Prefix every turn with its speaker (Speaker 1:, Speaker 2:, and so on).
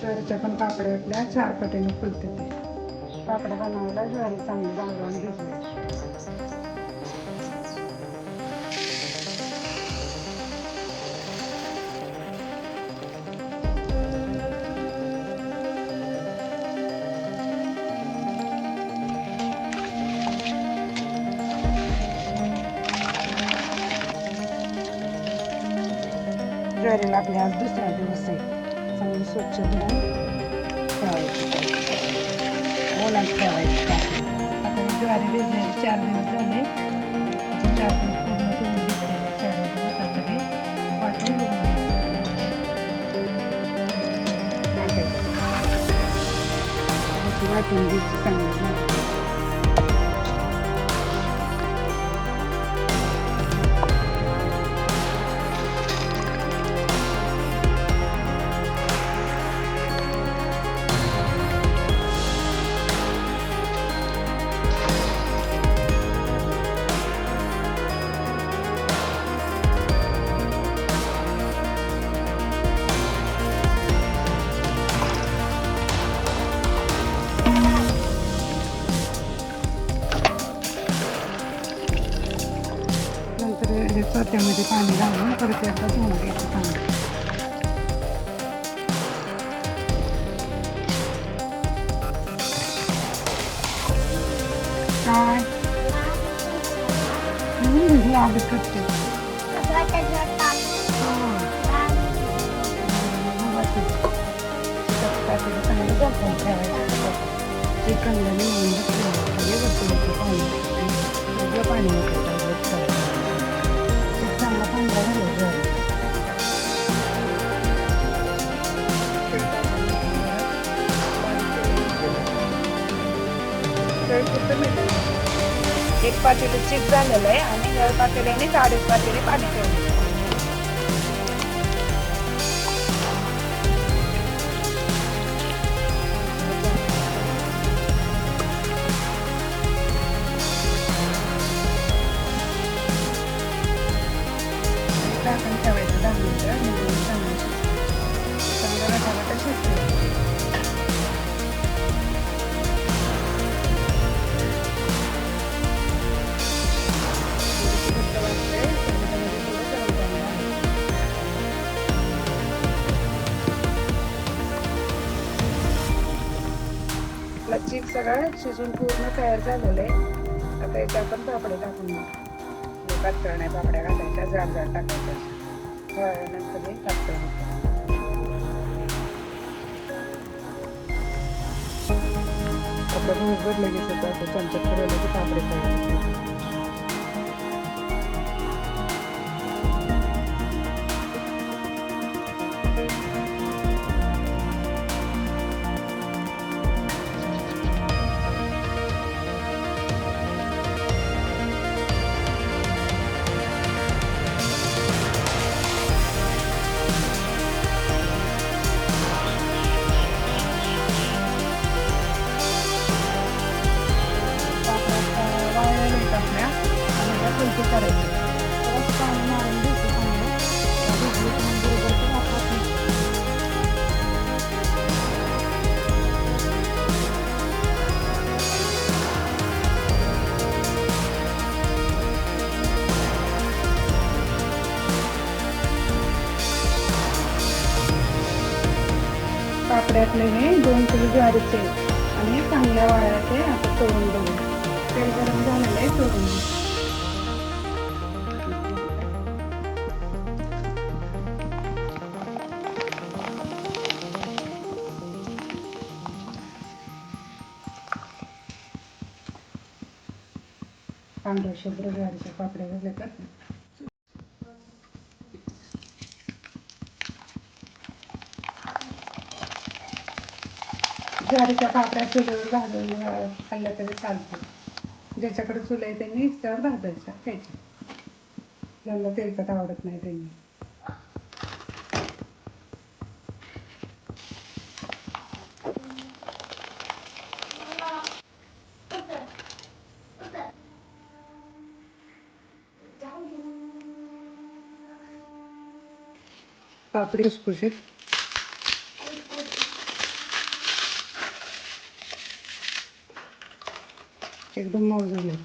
Speaker 1: ज्वारीच्या पण पापड्या आपल्या चार पटीने फुलते ते. पापड्या बनवायला ज्वारी चांगली बांधून घेतली. ज्वारीला आपले आज दुसरा दिवस आहे. चांगली स्वच्छ धुवून ठेवायची. ओलात ठेवायची. आता ज्वारी भिजलेली चार दिवस झाले. चार दिवस पूर्ण भिजलेले चार दिवस आता हे वाटून घेऊन वाटून घ्यायची चांगली नंतर हे चोत्यामध्ये पाणी घालून परत एकदा धुवून घ्यायचं चांगलं काय हम्म, लागत करते चिकनला नेऊन पाणी पाणी चांगला एक पातेले चीक झालेलं आहे आणि गळ पातेल्याने अडीच पातेले पाणी ठेवलं. चीक सगळं शिजून पूर्ण तयार झालेलं आहे. आता याच्या आपण पापडे टाकून घेऊ. हे पातळ नाही पापड्या घालायच्या जाड जाड टाकायच्या. नंतर हे पातळ होतं आपलं भूक भरलं आता चमच्यात करायला की पापडे तयार आणि त्या फुलकी करायच्या थोडंसं पाणी मारून घ्यायचं चांगलं त्या भिजली की मग बरोबर ते वाफात निघतं. पापड्यातले हे दोन किलो ज्वारीचे आणि हे चांगल्या वाळ्याचे आता तळून बघू तेल गरम झालेलं आहे तळून पांढऱ्या शुभ्र ज्वारीच्या पापड्या झाल्या तर. ज्वारीच्या पापड्या चुलीवर भाजून खाल्ल्या तरी चालतं. ज्याच्याकडे चुल आहे त्यांनी त्यावर भाजायच्या खायच्या ज्यांना तेलकट आवडत नाही त्यांनी. पापडी खुसखुशीत एकदम मऊ झाले